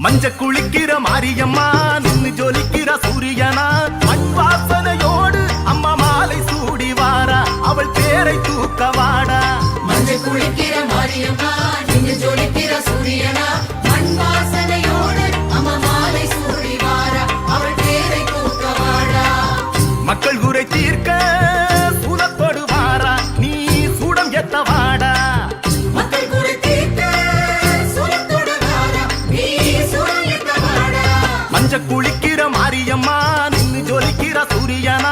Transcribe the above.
மஞ்ச குளிக்கிற மாரியம்மா நின்னு ஜொலிக்கிற சூரியனா? மண் வாசனையோடு அம்மா மாலை சூடி வாரா அவள் பேரை தூக்க வாடா. மஞ்சள் குளிக்கிற மாரியம்மா நின்று ஜொலிக்கிற சூரியனா? மஞ்ச குளிக்கிற மாரியம்மா நின்னு ஜொலிக்கிற சூரியனா